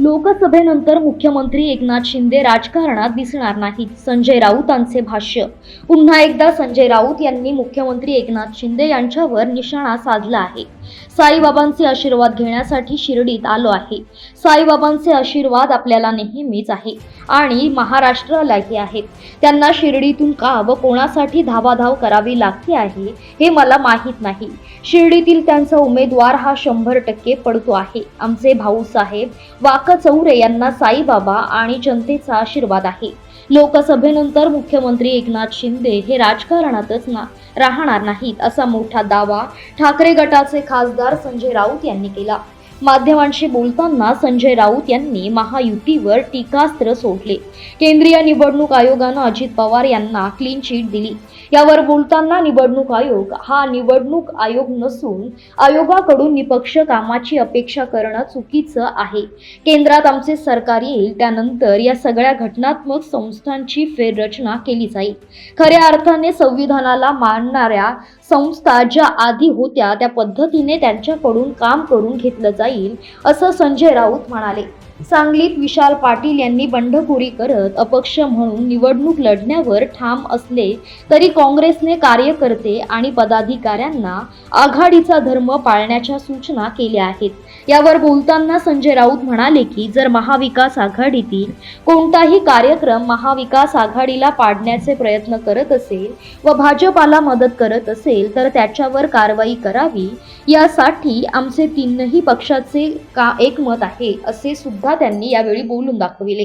लोकसभेनंतर मुख्यमंत्री एकनाथ शिंदे राजकारणात दिसणार नाहीत. संजय राऊतांचे भाष्य. पुन्हा एकदा संजय राऊत यांनी मुख्यमंत्री एकनाथ शिंदे यांच्यावर निशाणा साधला आहे. साईबाबांचे आशीर्वाद घेण्यासाठी शिर्डीत आलो आहे. साईबाबांचे आशीर्वाद आपल्याला नेहमीच आहे आणि महाराष्ट्रालाही आहेत. त्यांना शिर्डीतून का व कोणासाठी धावाधाव करावी लागते आहे हे मला माहीत नाही. शिर्डीतील त्यांचा उमेदवार हा शंभर टक्के पडतो आहे. आमचे भाऊसाहेब चौरे यांना साईबाबा आणि जनतेचा आशीर्वाद आहे. लोकसभेनंतर मुख्यमंत्री एकनाथ शिंदे हे राजकारणातच ना राहणार नाहीत असा मोठा दावा ठाकरे गटाचे खासदार संजय राऊत यांनी केला. माध्यमांशी बोलताना संजय राऊत यांनी महायुतीवर टीकास्त्र सोडले. केंद्रीय निवडणूक आयोगानं अजित पवार यांना क्लीन चिट दिली. यावर बोलताना निवडणूक आयोग हा निवडणूक आयोग नसून आयोगाकडून निपक्ष कामाची अपेक्षा करणं चुकीचं आहे. केंद्रात आमचे सरकार येईल त्यानंतर या सगळ्या घटनात्मक संस्थांची फेररचना केली जाईल. खऱ्या अर्थाने संविधानाला मानणाऱ्या संस्था ज्या आधी होत्या त्या पद्धतीने त्यांच्याकडून काम करून घेतलं जाईल असं संजय राऊत म्हणाले. सांगलीत विशाल पाटील यांनी बंडखोरी करत अपक्ष म्हणून निवडणूक लढण्यावर ठाम असले तरी काँग्रेसने कार्यकर्ते आणि पदाधिकाऱ्यांना आघाडीचा धर्म पाळण्याच्या सूचना केल्या आहेत. यावर बोलताना संजय राऊत म्हणाले की जर महाविकास आघाडीतील कोणताही कार्यक्रम महाविकास आघाडीला पाडण्याचे प्रयत्न करत असेल व भाजपाला मदत करत असेल तर त्याच्यावर कारवाई करावी. यासाठी आमचे तीनही पक्षाचे का एकमत आहे असे सुद्धा त्यांनी यावेळी बोलून दाखविले.